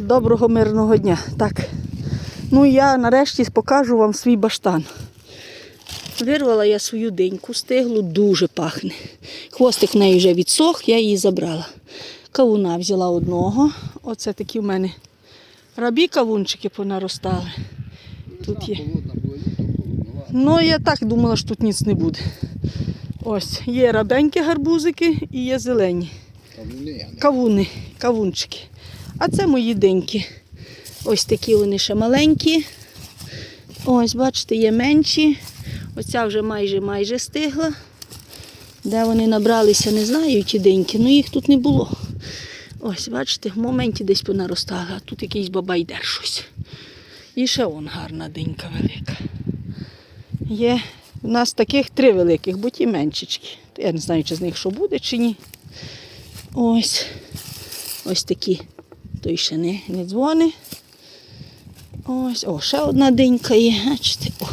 Доброго мирного дня. Так. Ну я нарешті покажу вам свій баштан. Вирвала я свою деньку, стиглу, дуже пахне. Хвостик в неї вже відсох, я її забрала. Кавуна взяла одного. Оце такі в мене рабі кавунчики понаростали. Тут є. Ну, я так думала, що тут ніц не буде. Ось, є рабенькі гарбузики і є зелені. Не. Кавуни, кавунчики. А це мої деньки. Ось такі вони ще маленькі. Ось, бачите, є менші. Оця вже майже майже стигла. Де вони набралися, не знаю, ті деньки, але їх тут не було. Ось, бачите, в моменті десь понаростали, а тут якийсь бабай дер щось. І ще он гарна денька велика. Є у нас таких три великих, бо ті меншечки. Я не знаю, чи з них що буде, чи ні. Ось. Ось такі. Той ще не, не дзвони. Ось, о, ще одна денька є. Бачите, о,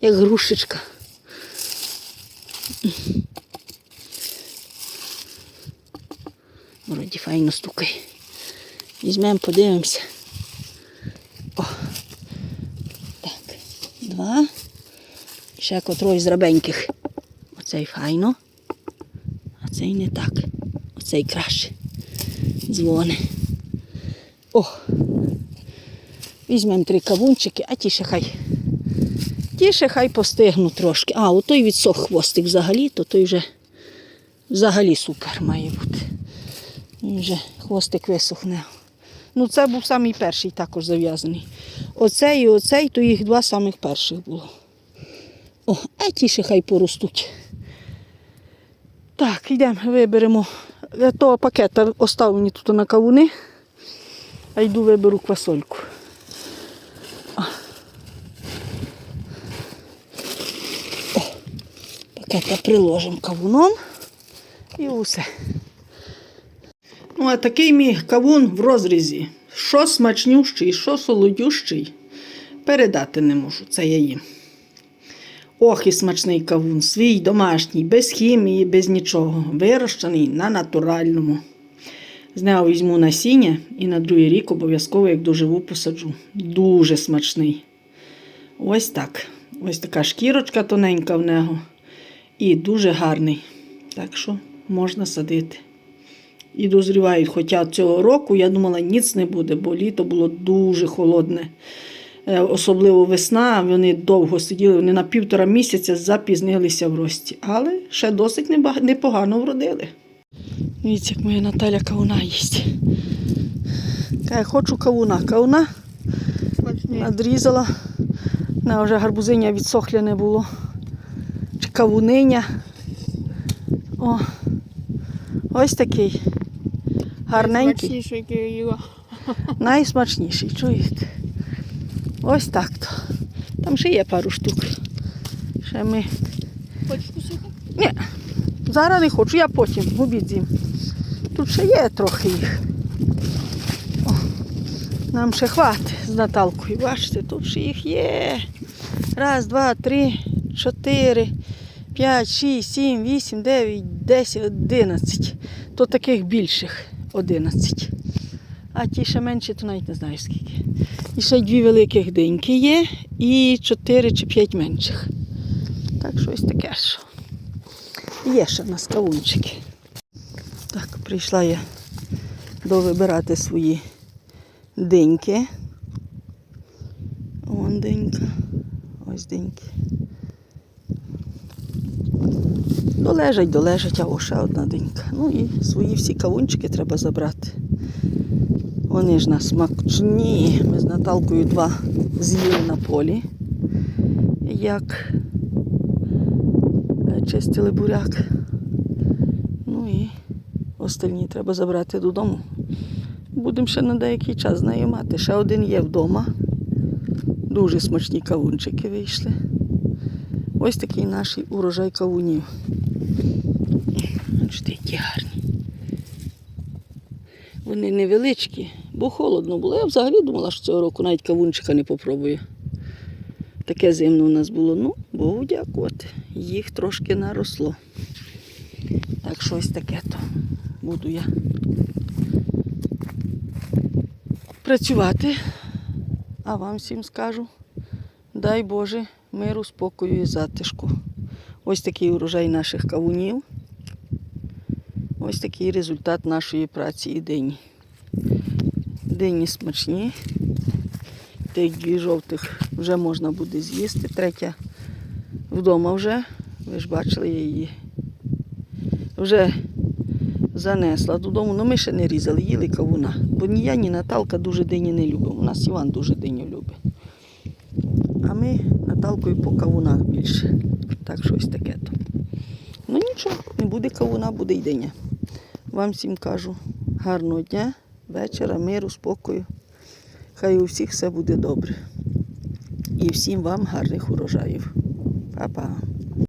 як грушечка. Вроді файно стукає. Візьмемо, подивимося. О. Так, два. Ще котрий з рабеньких. Оцей файно. А цей не так. Оцей краще. Дзвони. О! Візьмемо три кавунчики, а ті ще хай. Ті ще хай постигнуть трошки. А, отой відсох хвостик взагалі, то той вже взагалі супер має бути. Він вже хвостик висохне. Ну, це був самий перший також зав'язаний. Оцей і оцей, то їх два самих перших було. О, а ті ще хай поростуть. Так, йдемо, виберемо. Того пакета остав мені тут на кавуни, а йду виберу квасольку. О. О, Пакета приложимо кавуном і усе. Ну, а такий мій кавун в розрізі. Що смачнющий, що солодющий, передати не можу. Це я їм. Ох, і смачний кавун, свій домашній, без хімії, без нічого, вирощений на натуральному. З нього візьму насіння і на другий рік обов'язково, як доживу, посаджу. Дуже смачний. Ось так. Ось така шкірочка тоненька в нього. І дуже гарний. Так що можна садити. І дозрівають. Хоча цього року я думала, ніц не буде, бо літо було дуже холодне. Е, Особливо весна, вони довго сиділи, вони на півтора місяця запізнилися в рості, але ще досить непогано вродили. Дивіться, як моя Наталя кавуна їсть. Каже, хочу кавуна. Кавуна надрізала. На вже гарбузиня відсохля не було. Чи кавуниня. О, ось такий. Гарненький. Смачніший Кирила. Найсмачніший, чуєте? Ось так то. Там ще є пару штук. Ще ми. Хочеш кусити? Ні, зараз не хочу, я потім в обід з'їм. Тут ще є трохи їх. О, нам ще хватить з Наталкою. Бачите, тут ще їх є. Раз, два, три, чотири, п'ять, шість, сім, вісім, дев'ять, десять, одинадцять. То таких більших одинадцять. А ті ще менші, то навіть не знаю скільки. І ще дві великих диньки є, і чотири чи п'ять менших. Так щось таке що. Є ще в нас кавунчики. Прийшла я довибирати свої диньки. Вон динька. Ось диньки. Долежать, долежать, а ще одна динька. Ну і свої всі кавунчики треба забрати. Вони ж нас смачні. Ми з Наталкою два з'їли на полі. Як чистили буряк. Ну і остальні треба забрати додому. Будемо ще на деякий час з нею мати. Ще один є вдома. Дуже смачні кавунчики вийшли. Ось такий наш урожай кавунів. Бачите, які гарні. Вони невеличкі, бо холодно було. Я взагалі думала, що цього року навіть кавунчика не попробую. Таке зимно у нас було. Ну, Богу дякувати. Їх трошки наросло. Так що ось таке то буду я працювати. А вам всім скажу, дай Боже миру, спокою і затишку. Ось такий урожай наших кавунів. Ось такий результат нашої праці і дині. Дині смачні. Тих дві жовтих вже можна буде з'їсти. Третя вдома вже. Ви ж бачили її. Вже занесла додому, але ми ще не різали, їли кавуна. Бо ні я, ні Наталка дуже дині не любимо. У нас Іван дуже диню любить. А ми Наталкою по кавунах більше. Так щось таке то. Ну нічого, не буде кавуна, буде й диня. Вам всім кажу гарного дня, вечора, миру, спокою. Хай у всіх все буде добре. І всім вам гарних урожаїв. Па-па.